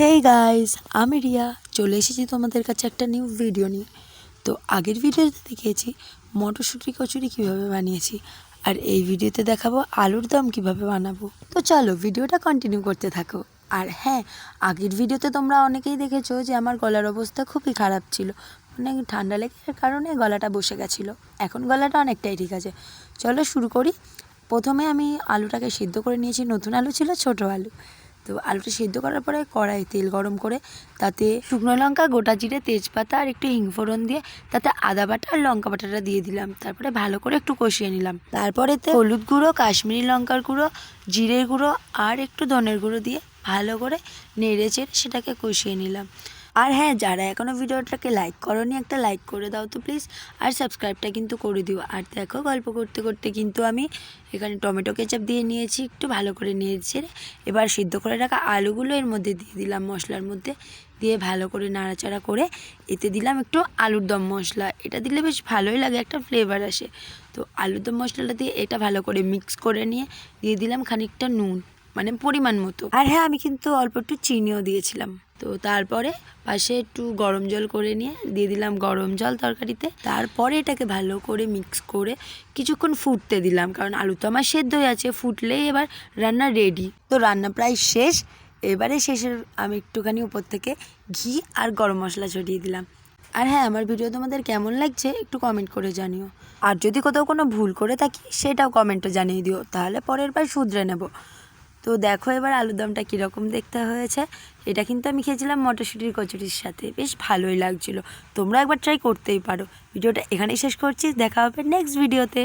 Hey guys আমি রিয়া। চলে এসেছি তোমাদের কাছে একটা নিউ ভিডিও নিয়ে। তো আগের ভিডিওতে দেখিয়েছি মটরশুঁটি কচুরি কীভাবে বানিয়েছি। আর এই ভিডিওতে দেখাবো আলুর দম কীভাবে বানাবো। তো চলো ভিডিওটা কন্টিনিউ করতে থাকো। আর হ্যাঁ আগের ভিডিওতে তোমরা অনেকেই দেখেছ যে আমার গলার অবস্থা খুবই খারাপ ছিল। মানে ঠান্ডা লেগে কারণে গলাটা বসে গেছিল। এখন গলাটা অনেকটাই ঠিক আছে। চলো শুরু করি। প্রথমে আমি আলুটাকে সিদ্ধ করে নিয়েছি। নতুন আলু ছিল ছোট আলু। তো আলুটা সেদ্ধ করার পরে কড়াই তেল গরম করে তাতে শুকনো লঙ্কা, গোটা জিরে, তেজপাতা আর একটু হিংফোড়ন দিয়ে তাতে আদা বাটা আর লঙ্কা বাটাটা দিয়ে দিলাম। তারপরে ভালো করে একটু কষিয়ে নিলাম। তারপরে তো হলুদ গুঁড়ো, কাশ্মীরি লঙ্কার গুঁড়ো, জিরের গুঁড়ো আর একটু ধনের গুঁড়ো দিয়ে ভালো করে নেড়ে চেড়ে সেটাকে কষিয়ে নিলাম। আর হ্যাঁ যারা এখনও ভিডিওটাকে লাইক করনি, একটা লাইক করে দাও তো প্লিজ আর সাবস্ক্রাইবটা কিন্তু করে দিও। আর দেখো, গল্প করতে করতে কিন্তু আমি এখানে টমেটো কেচাপ দিয়ে নিয়েছি, একটু ভালো করে নিয়েছে এবার সিদ্ধ করে রাখা আলুগুলো এর মধ্যে দিয়ে দিলাম মশলার মধ্যে। দিয়ে ভালো করে নাড়াচাড়া করে এতে দিলাম একটু আলুর দম মশলা। এটা দিলে বেশ ভালোই লাগে, একটা ফ্লেভার আসে। তো আলুর দম মশলাটা দিয়ে এটা ভালো করে মিক্স করে নিয়ে, দিয়ে দিলাম খানিকটা নুন। মানে পরিমাণ মতো। আর হ্যাঁ আমি কিন্তু অল্প একটু চিনিও দিয়েছিলাম। তো তারপরে পাশে একটু গরম জল করে নিয়ে দিয়ে দিলাম গরম জল তরকারিতে। তারপরে এটাকে ভালো করে মিক্স করে কিছুক্ষণ ফুটতে দিলাম কারণ আলু তো আমার সেদ্ধ হয়ে আছে। ফুটলেই এবার রান্না রেডি তো রান্না প্রায় শেষ। এবারে শেষের আমি একটুখানি উপর থেকে ঘি আর গরম মশলা ছড়িয়ে দিলাম। আর হ্যাঁ আমার ভিডিও তোমাদের কেমন লাগছে একটু কমেন্ট করে জানিও। আর যদি কোথাও কোনো ভুল করে থাকি সেটাও কমেন্টে জানিয়ে দিও। তাহলে পরের বার শুধরে নেব। তো দেখো এবার আলুর দমটা কীরকম দেখতে হয়েছে। এটা কিন্তু আমি খেয়েছিলাম মটরশুঁটির কচুরির সাথে। বেশ ভালোই লাগছিল। তোমরা একবার ট্রাই করতেই পারো। ভিডিওটা এখানেই শেষ করছি। দেখা হবে নেক্সট ভিডিওতে